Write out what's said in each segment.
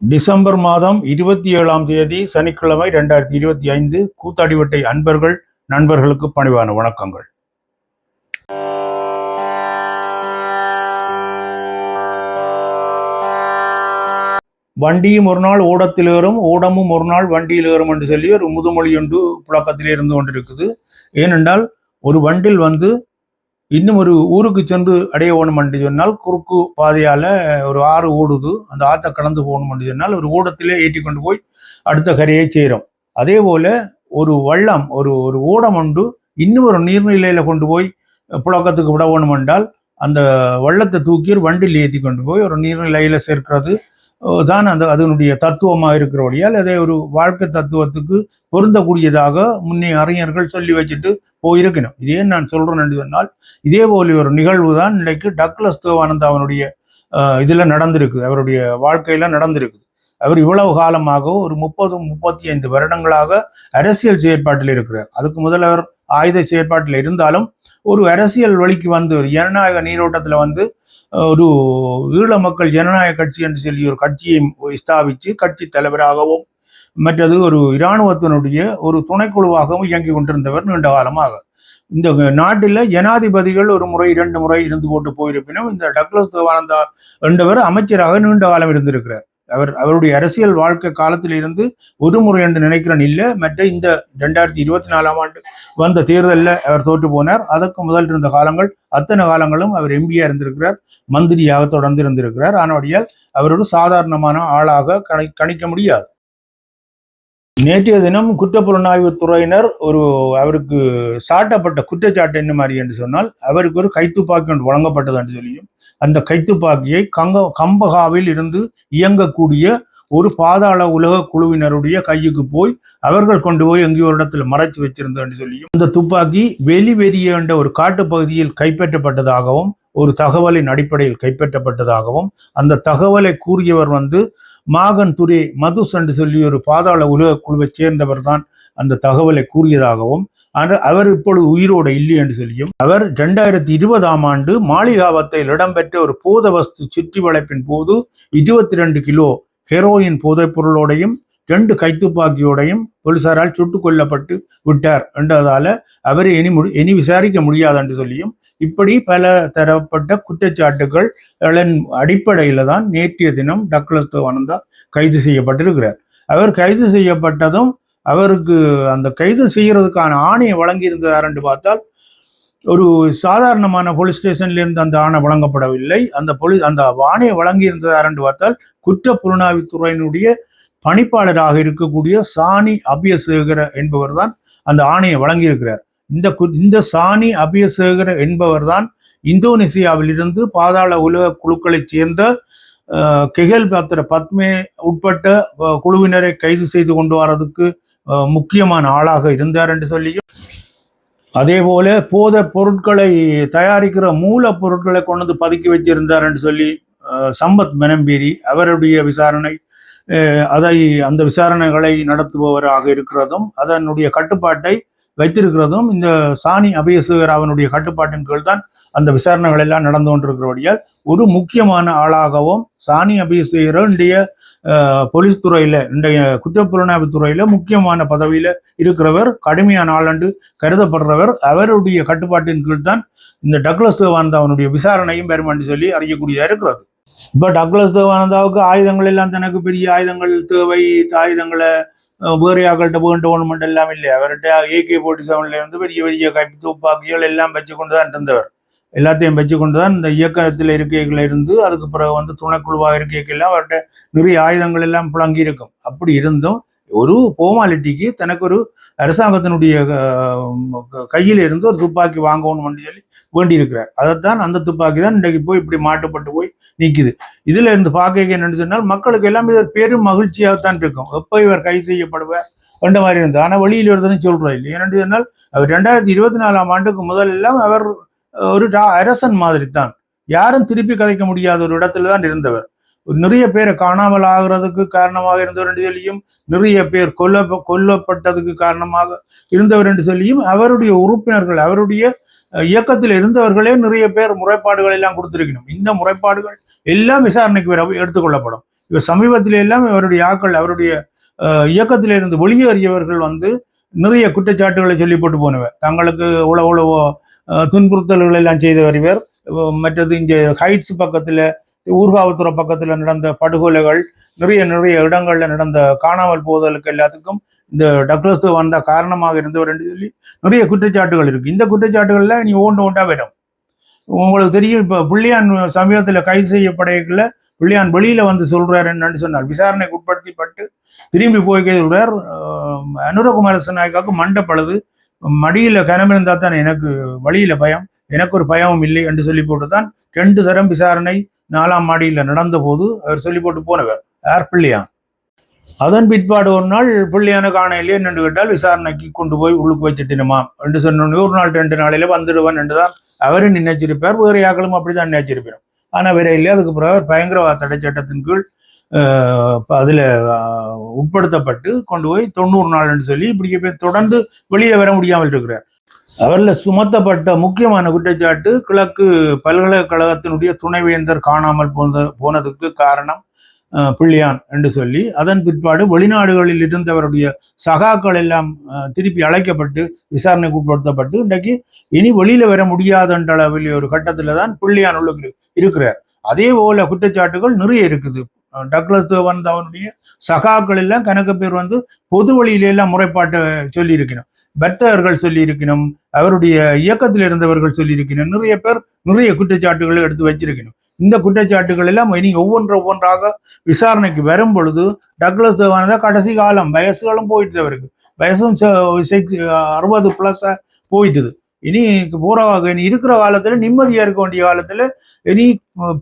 December மாதம் இருபத்தி ஏழாம் தேதி சனிக்கிழமை ரெண்டாயிரத்தி இருபத்தி ஐந்து கூத்தாடிவட்டை அன்பர்கள் நண்பர்களுக்கு பணிவான வணக்கங்கள். வண்டியும் ஒரு நாள் ஓடத்தில் ஏறும் ஓடமும் ஒரு நாள் வண்டியில் ஏறும் என்று சொல்லி ஒரு முதுமொழி ஒன்று புழக்கத்திலே இருந்து கொண்டிருக்குது. ஏனென்றால் ஒரு வண்டில் வந்து இன்னும் ஒரு ஊருக்கு சென்று அடைய வேணும் சொன்னால் குறுக்கு பாதையால் ஒரு ஆறு ஓடுது. அந்த ஆற்றை கடந்து போகணுமென்று சொன்னால் ஒரு ஊடத்திலே ஏற்றி கொண்டு போய் அடுத்த கரையை சேரும். அதே போல் ஒரு வள்ளம் ஒரு ஒரு ஊடம் உண்டு இன்னும் ஒரு நீர்நிலையில் கொண்டு போய் புழக்கத்துக்கு விட வேணுமென்றால் அந்த வள்ளத்தை தூக்கி ஒரு வண்டியில் ஏற்றி கொண்டு போய் ஒரு நீர்நிலையில் சேர்க்கிறது. தான் அந்த அதனுடைய தத்துவமாக இருக்கிறபடியால் அதை ஒரு வாழ்க்கை தத்துவத்துக்கு பொருந்தக்கூடியதாக முன்னே அறிஞர்கள் சொல்லி வச்சுட்டு போயிருக்கணும். இதே நான் சொல்கிறேன் என்று சொன்னால் இதே போல ஒரு நிகழ்வு தான் இன்றைக்கு டக்ளஸ் தேவானந்த் அவனுடைய இதில் இதுல நடந்திருக்கு. அவருடைய வாழ்க்கையில் நடந்திருக்குது. அவர் இவ்வளவு காலமாக ஒரு முப்பது முப்பத்தி ஐந்து வருடங்களாக அரசியல் செயற்பாட்டில் இருக்கிறார். அதுக்கு முதல் அவர் ஆயுத செயற்பாட்டில் இருந்தாலும் ஒரு அரசியல் வழிக்கு வந்து ஒரு ஜனநாயக நீரோட்டத்தில் வந்து ஒரு ஈழ மக்கள் ஜனநாயக கட்சி என்று சொல்லி ஒரு கட்சியை ஸ்தாபித்து கட்சி தலைவராகவும் மற்றது ஒரு இராணுவத்தினுடைய ஒரு துணைக்குழுவாகவும் இயங்கி கொண்டிருந்தவர் நீண்ட காலமாக. இந்த நாட்டில் ஜனாதிபதிகள் ஒரு முறை இரண்டு முறை இருந்து போட்டு போயிருப்பினும் இந்த டக்ளஸ் தேவானந்தா என்றவர் அமைச்சராக நீண்ட காலம் இருந்திருக்கிறார். அவர் அவருடைய அரசியல் வாழ்க்கை காலத்திலிருந்து ஒரு முறை என்று நினைக்கிறேன் இல்லை. மற்ற இந்த ரெண்டாயிரத்தி இருபத்தி நாலாம் ஆண்டு வந்த தேர்தலில் அவர் தோற்று போனார். அதற்கு முதல் இருந்த காலங்கள் அத்தனை காலங்களும் அவர் எம்பியா இருந்திருக்கிறார் மந்திரியாக தொடர்ந்து இருந்திருக்கிறார் ஆனபடியால் அவர் ஒரு சாதாரணமான ஆளாக கணி கணிக்க முடியாது. நேற்றைய தினம் குற்றப்புலனாய்வு துறையினர் ஒரு அவருக்கு சாட்டப்பட்ட குற்றச்சாட்டு என்ன மாதிரி என்று சொன்னால் அவருக்கு ஒரு கைத்துப்பாக்கி ஒன்று வழங்கப்பட்டது என்று சொல்லியும் அந்த கைத்துப்பாக்கியை கங்க கம்பகாவில் இருந்து இயங்கக்கூடிய ஒரு பாதாள உலக குழுவினருடைய கையுக்கு போய் அவர்கள் கொண்டு போய் எங்கேயோ ஒரு இடத்துல மறைச்சு வச்சிருந்தது என்று சொல்லியும் அந்த துப்பாக்கி வெளிவெறிய என்ற ஒரு காட்டுப்பகுதியில் கைப்பற்றப்பட்டதாகவும் ஒரு தகவலின் அடிப்படையில் கைப்பற்றப்பட்டதாகவும் அந்த தகவலை கூறியவர் வந்து மாகன் துரே மதுஸ் என்று சொல்லி ஒரு பாதாள உலக குழுவை சேர்ந்தவர் தான் அந்த தகவலை கூறியதாகவும் அவர் இப்பொழுது உயிரோடு இல்லை என்று சொல்லியும் அவர் இரண்டாயிரத்தி இருபதாம் ஆண்டு மாளிகாவத்தில் இடம்பெற்ற ஒரு போதவஸ்து சுற்றி வளைப்பின் போது இருபத்தி ரெண்டு கிலோ ஹெரோயின் போதைப் பொருளோடையும் ரெண்டு கைத்துப்பாக்கியோடையும் போலீசாரால் சுட்டுக் கொல்லப்பட்டு விட்டார் என்றதால அவரை இனி முடி- இனி விசாரிக்க முடியாது என்று சொல்லியும் இப்படி பல தரப்பட்ட குற்றச்சாட்டுகள் அடிப்படையில் தான் நேற்றைய தினம் டக்ளஸ் தேவானந்தா கைது செய்யப்பட்டிருக்கிறார். அவர் கைது செய்யப்பட்டதும் அவருக்கு அந்த கைது செய்யறதுக்கான ஆணையை வழங்கியிருந்தார் என்று பார்த்தால் ஒரு சாதாரணமான போலீஸ் ஸ்டேஷன்ல இருந்து அந்த ஆணை வழங்கப்படவில்லை. அந்த போலீஸ் அந்த ஆணையை வழங்கியிருந்தார் என்று பார்த்தால் குற்ற புலனாய்வுத்துறையினுடைய பணிப்பாளராக இருக்கக்கூடிய சாணி அபியசேகர என்பவர் தான் அந்த ஆணையை வழங்கியிருக்கிறார். இந்த கு- இந்த சாணி அபியசேகர என்பவர் தான் இந்தோனேசியாவிலிருந்து பாதாள உலக குழுக்களைச் சேர்ந்த அஹ், கெகல் பாத்திர பத்மே உட்பட்ட குழுவினரை கைது செய்து கொண்டு வரதுக்கு அஹ், முக்கியமான ஆளாக இருந்தார் என்று சொல்லியும் அதே போல போத பொருட்களை தயாரிக்கிற மூலப்பொருட்களை கொண்டு வந்து பதுக்கி வச்சிருந்தார் என்று சொல்லி அஹ், சம்பத் மெனம்பீரி அவருடைய விசாரணை அதை அந்த விசாரணைகளை நடத்துபவராக இருக்கிறதும் அதனுடைய கட்டுப்பாட்டை வைத்திருக்கிறதும் இந்த சாணி அபயசேகர் அவனுடைய கட்டுப்பாட்டின் கீழ் தான் அந்த விசாரணைகள் எல்லாம் நடந்து கொண்டிருக்கிறபடியால் ஒரு முக்கியமான ஆளாகவும் சாணி அபயசேகர் இன்றைய போலீஸ் துறையில இன்றைய குற்றப்புலனாய்வு துறையில முக்கியமான பதவியில இருக்கிறவர் கடுமையான ஆளண்டு கருதப்படுறவர் அவருடைய கட்டுப்பாட்டின் கீழ் தான் இந்த டக்ளஸ் தேவானந்தாவனுடைய விசாரணையும் பெருமாண்டி என்று சொல்லி அறியக்கூடியதாக இருக்கிறது. இப்போ டக்ளஸ் தேவானந்தாவுக்கு ஆயுதங்கள் எல்லாம் தனக்கு பெரிய ஆயுதங்கள் தேவை ஆயுதங்களை அஹ், வேறு ஆக்கள்கிட்ட வேண்டும் மட்டும் எல்லாம் இல்லை அவர்கிட்ட ஏகே போர்ட்டி செவன்ல இருந்து பெரிய பெரிய கை துப்பாக்கிகள் எல்லாம் வச்சு கொண்டு தான் இருந்தவர். எல்லாத்தையும் வச்சு கொண்டு தான் இந்த இயக்கத்தில் இருக்கைகள் இருந்து அதுக்கு பிறகு வந்து துணைக்குழுவாக இருக்கைகள் அவர்கிட்ட நிறைய ஆயுதங்கள் எல்லாம் புழங்கி இருக்கும் அப்படி இருந்தும் ஒரு போமாலிட்டிக்கு தனக்கு ஒரு அரசாங்கத்தினுடைய கையில் இருந்து ஒரு துப்பாக்கி வாங்கணும்னு சொல்லி வேண்டியிருக்கிறார். அதைத்தான் அந்த துப்பாக்கி தான் இன்றைக்கு போய் இப்படி மாட்டுப்பட்டு போய் நிக்குது. இதுல இருந்து பார்க்க என்னன்னு சொன்னால் மக்களுக்கு எல்லாமே இது பெரும் மகிழ்ச்சியாகத்தான் இருக்கும். எப்போ இவர் கை செய்யப்படுவார் என்ற மாதிரி இருந்தது ஆனால் வெளியில் ஒருத்தனும் சொல்றோம் இல்லை ஏனென்று சொன்னால் அவர் ரெண்டாயிரத்தி இருபத்தி நாலாம் ஆண்டுக்கு முதலெல்லாம் அவர் ஒரு அரசன் மாதிரி தான் யாரும் திருப்பி கதைக்க முடியாத ஒரு இடத்துல தான் இருந்தவர். நிறைய பேரை காணாமல் ஆகிறதுக்கு காரணமாக இருந்தவர் என்று சொல்லியும் நிறைய பேர் கொல்ல கொல்லப்பட்டதுக்கு காரணமாக இருந்தவர் என்று சொல்லியும் அவருடைய உறுப்பினர்கள் அவருடைய இயக்கத்தில் இருந்தவர்களே நிறைய பேர் முறைப்பாடுகள் எல்லாம் கொடுத்திருக்கணும். இந்த முறைப்பாடுகள் எல்லாம் விசாரணைக்கு எடுத்துக்கொள்ளப்படும். இவர் சமீபத்தில் எல்லாம் இவருடைய ஆக்கள் அவருடைய அஹ், இயக்கத்தில் இருந்து வெளியேறியவர்கள் வந்து நிறைய குற்றச்சாட்டுகளை சொல்லி போட்டு போனவர். தங்களுக்கு உழவு உழவோ துன்புறுத்தல்கள் எல்லாம் செய்தவர் இவர். மற்றது இங்கே ஹைட்ஸ் பக்கத்தில் ஊர்காவத்துறை பக்கத்தில் நடந்த படுகொலைகள் நிறைய நிறைய இடங்கள்ல நடந்த காணாமல் போதலுக்கு எல்லாத்துக்கும் இந்த டக்ளஸ் வந்த காரணமாக இருந்தவர் என்று சொல்லி நிறைய குற்றச்சாட்டுகள் இருக்கு. இந்த குற்றச்சாட்டுகள்ல நீ ஓண்டு ஒன்றா வரும் உங்களுக்கு தெரியும் இப்ப பிள்ளையான் சமீபத்தில் கைது செய்யப்படையில பிள்ளையான் வெளியில வந்து சொல்றாரு என்னன்னு சொன்னார் விசாரணைக்கு உட்படுத்திப்பட்டு திரும்பி போய் சொல்றார் அஹ், நாயக்காவுக்கு மண்டை பழுது மடியில கனம் தான் எனக்கு வழியில பயம் எனக்கு ஒரு பயமும் இல்லை என்று சொல்லி போட்டு தான் ரெண்டு தரம் விசாரணை நாலாம் மாடியில் நடந்த போது அவர் சொல்லி போட்டு போனவர். யார்? பிள்ளையான். அதன் பிற்பாடு ஒரு நாள் பிள்ளையான காண இல்லையே என்று கேட்டால் விசாரணைக்கு கொண்டு போய் உள்ளுக்கு வச்சுட்டினுமா என்று சொன்ன ஒரு நாள் ரெண்டு நாளையில வந்துடுவான் என்று தான் அவரும் நினைச்சிருப்பார். வேறு யாக்களும் அப்படிதான் நினைச்சிருப்பார் ஆனா வேற இல்லையா அதுக்கு பிறகு பயங்கரவாத தடை சட்டத்தின் கீழ் அதுல உட்படுத்தப்பட்டு கொண்டு போய் தொண்ணூறு நாள்னு சொல்லி இப்படி போய் தொடர்ந்து வெளியே வர முடியாமல் இருக்கிறார். அவர்ல சுமத்தப்பட்ட முக்கியமான குற்றச்சாட்டு கிழக்கு பல்கலைக்கழகத்தினுடைய துணைவேந்தர் காணாமல் போன போனதுக்கு காரணம் பிள்ளையான் என்று சொல்லி அதன் பிற்பாடு வெளிநாடுகளில் இருந்தவருடைய சகாக்கள் எல்லாம் அஹ், திருப்பி அழைக்கப்பட்டு விசாரணைக்கு உட்படுத்தப்பட்டு இன்றைக்கு இனி வெளியில வர முடியாதுன்ற அளவில் ஒரு கட்டத்தில் தான் பிள்ளையான் உள்ள இருக்கிறார். அதே போல குற்றச்சாட்டுகள் நிறைய இருக்குது. டக்ளஸ் தேவன் அவனுடைய சகாக்கள் எல்லாம் கணக்கு பேர் வந்து பொது வழியில எல்லாம் முறைப்பாட்டை சொல்லியிருக்கணும். பக்தர்கள் அவருடைய இயக்கத்தில் இருந்தவர்கள் சொல்லியிருக்கணும் நிறைய பேர் நிறைய குற்றச்சாட்டுகளை எடுத்து வச்சிருக்கணும். இந்த குற்றச்சாட்டுகள் எல்லாம் இனி ஒவ்வொன்று ஒவ்வொன்றாக விசாரணைக்கு வரும் பொழுது டக்ளஸ் தேவானதா கடைசி காலம் வயசுகளும் போயிட்டு அவருக்கு. வயசும் அறுபது பிளஸ் போயிட்டுது. இனி பூரவாக இனி இருக்கிற காலத்துல நிம்மதியா இருக்க வேண்டிய காலத்துல இனி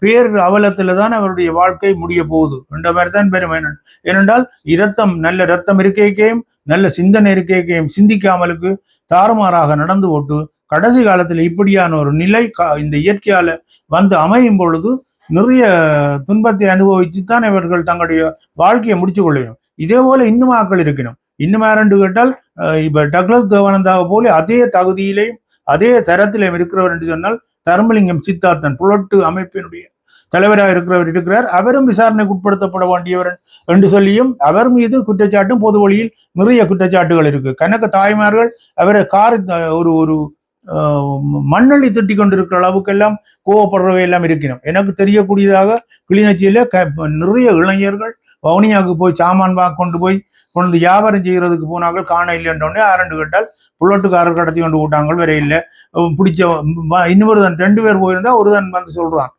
பேர் அவலத்துல தான் அவருடைய வாழ்க்கை முடிய போகுது. என்ற மாதிரி தான் பெருமை ஏனென்றால் இரத்தம் நல்ல ரத்தம் இருக்கையும் நல்ல சிந்தனை இருக்கையும் சிந்திக்காமலுக்கு தாறுமாறாக நடந்து போட்டு கடைசி காலத்துல இப்படியான ஒரு நிலை இந்த இயற்கையால வந்து அமையும் பொழுது நிறைய துன்பத்தை அனுபவிச்சு தான் இவர்கள் தங்களுடைய வாழ்க்கையை முடிச்சு கொள்ளணும் இதே போல இன்னும் ஆக்கள் இருக்கணும். இன்னும் யாரென்று கேட்டால் இப்ப டக்ளஸ் தேவானந்தாவை போல அதே தகுதியிலையும் அதே தரத்திலையும் இருக்கிறவர் என்று சொன்னால் தர்மலிங்கம் சித்தார்த்தன் புலட்டு அமைப்பினுடைய தலைவராக இருக்கிறவர் இருக்கிறார். அவரும் விசாரணைக்கு உட்படுத்தப்பட வேண்டியவர் என்று சொல்லியும் அவர் மீது குற்றச்சாட்டும் பொது வழியில் நிறைய குற்றச்சாட்டுகள் இருக்கு. கனக்க தாய்மார்கள் அவரை கார் ஒரு ஒரு மண்ணள்ளி திட்டி கொண்டிருக்கிற அளவுக்கெல்லாம் கோவப்படுறவை எல்லாம் இருக்கணும் எனக்கு தெரியக்கூடியதாக கிளிநொச்சியில் க நிறைய இளைஞர்கள் வவுனியாவுக்கு போய் சாமான் வாங்க கொண்டு போய் கொண்டு வியாபாரம் செய்யறதுக்கு போனார்கள். காண இல்லைன்றோடனே ஆரண்டு கேட்டால் புல்லட்டுக்காரர் கடத்தி கொண்டு விட்டாங்க வேற இல்லை. பிடிச்ச வ- இன்னொரு தான் ரெண்டு பேர் போயிருந்தா ஒரு தான் வந்து சொல்கிறான்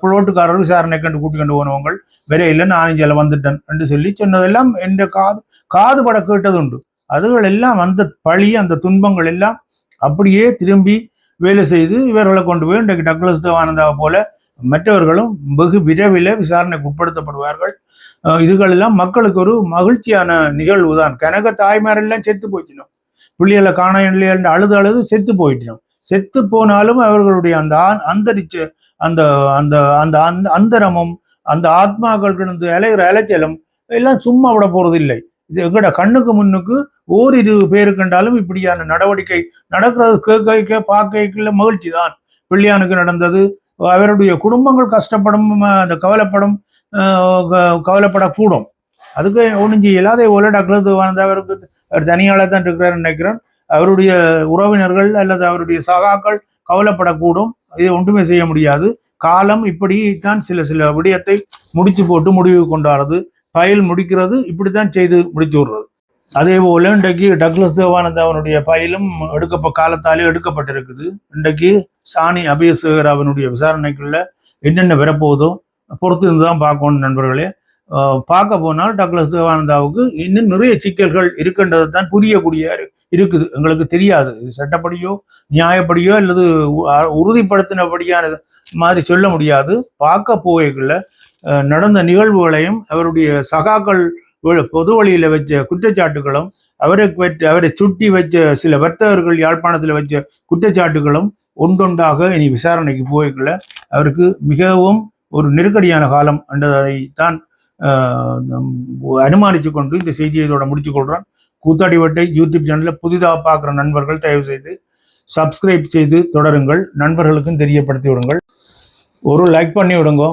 புள்ளோட்டுக்காரர் விசாரணை கண்டு கூட்டி கொண்டு போனவங்க வேற இல்லை நான் இதில் வந்துட்டேன் என்று சொல்லி சொன்னதெல்லாம் எந்த காது காது பட கேட்டது உண்டு அதுகள் எல்லாம் அந்த பழி அந்த துன்பங்கள் எல்லாம் அப்படியே திரும்பி வேலை செய்து இவர்களை கொண்டு போய் இன்றைக்கு டக்ளஸ் தேவானந்தாவை போல மற்றவர்களும் வெகு விரைவில் விசாரணைக்கு உட்படுத்தப்படுவார்கள். இதுகளெல்லாம் மக்களுக்கு ஒரு மகிழ்ச்சியான நிகழ்வு தான். கனக தாய்மாரெல்லாம் செத்து போயிட்டோம் பிள்ளைகளை காண இல்லையா அழுது அழுது செத்து போயிட்டோம் செத்து போனாலும் அவர்களுடைய அந்த அந்தரிச்ச அந்த அந்த அந்த அந்த அந்தரமும் அந்த ஆத்மாக்கள் இருந்து அலைகிற அலைச்சலும் எல்லாம் சும்மா விட போறது இல்லை இது எங்கட கண்ணுக்கு முன்னுக்கு ஓரிரு பேரு கண்டாலும் இப்படியான நடவடிக்கை நடக்கிறது. கேட்க பார்க்கல மகிழ்ச்சி தான் பிள்ளையானுக்கு நடந்தது. அவருடைய குடும்பங்கள் கஷ்டப்படும் அந்த கவலைப்படும் க- கவலைப்படக்கூடும். அதுக்கு ஒன்றும் செய்யல அதே போல வாழ்ந்த அவருக்கு அவர் தனியால தான் இருக்கிறார் நினைக்கிறேன். அவருடைய உறவினர்கள் அல்லது அவருடைய சகாக்கள் கவலைப்படக்கூடும். இது ஒன்றுமே செய்ய முடியாது. காலம் இப்படி தான் சில சில விடயத்தை முடிச்சு போட்டு முடிவு கொண்டாடுறது ஃபைல் முடிக்கிறது இப்படித்தான் செய்து முடிச்சு விடுறது. அதே போல இன்றைக்கு டக்ளஸ் தேவானந்த் அவனுடைய ஃபைலும் எடுக்கப்ப காலத்தாலே எடுக்கப்பட்டிருக்குது. இன்றைக்கு சாணி அபியசேகர் அவனுடைய விசாரணைக்குள்ள என்னென்ன வரப்போகுதோ பொறுத்து இருந்து தான் பார்க்கணும் நண்பர்களே. பார்க்க போனால் டக்ளஸ் தேவானந்தாவுக்கு இன்னும் நிறைய சிக்கல்கள் இருக்கின்றது தான் புரியக்கூடிய இருக்குது. எங்களுக்கு தெரியாது. சட்டப்படியோ நியாயப்படியோ அல்லது உறுதிப்படுத்தினபடியான மாதிரி சொல்ல முடியாது. பார்க்க போகைக்குள்ள நடந்த நிகழ்வுகளையும் அவருடைய சகாக்கள் பொது வழியில் வச்ச குற்றச்சாட்டுகளும் அவரை வச்ச அவரை சுட்டி வச்ச சில வர்த்தகர்கள் யாழ்ப்பாணத்தில் வச்ச குற்றச்சாட்டுகளும் ஒன்றொன்றாக இனி விசாரணைக்கு போய்க்குள்ள அவருக்கு மிகவும் ஒரு நெருக்கடியான காலம் என்றதை தான் அனுமானித்து கொண்டு இந்த செய்தியை இதோட முடித்துக்கொள்கிறான் கூத்தாடிவட்டை யூடியூப் சேனலில் புதிதாக பார்க்குற நண்பர்கள் தயவு செய்து சப்ஸ்கிரைப் செய்து தொடருங்கள். நண்பர்களுக்கும் தெரியப்படுத்தி விடுங்கள். ஒரு லைக் பண்ணி விடுங்க.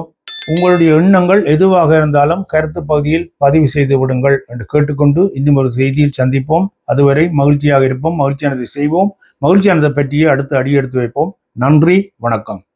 உங்களுடைய எண்ணங்கள் எதுவாக இருந்தாலும் கருத்து பகுதியில் பதிவு செய்து விடுங்கள் என்று கேட்டுக்கொண்டு இன்னும் ஒரு செய்தியில் சந்திப்போம். அதுவரை மகிழ்ச்சியாக இருப்போம் மகிழ்ச்சியானதை செய்வோம். மகிழ்ச்சியானதை பற்றியே அடுத்து அடியெடுத்து வைப்போம். நன்றி வணக்கம்.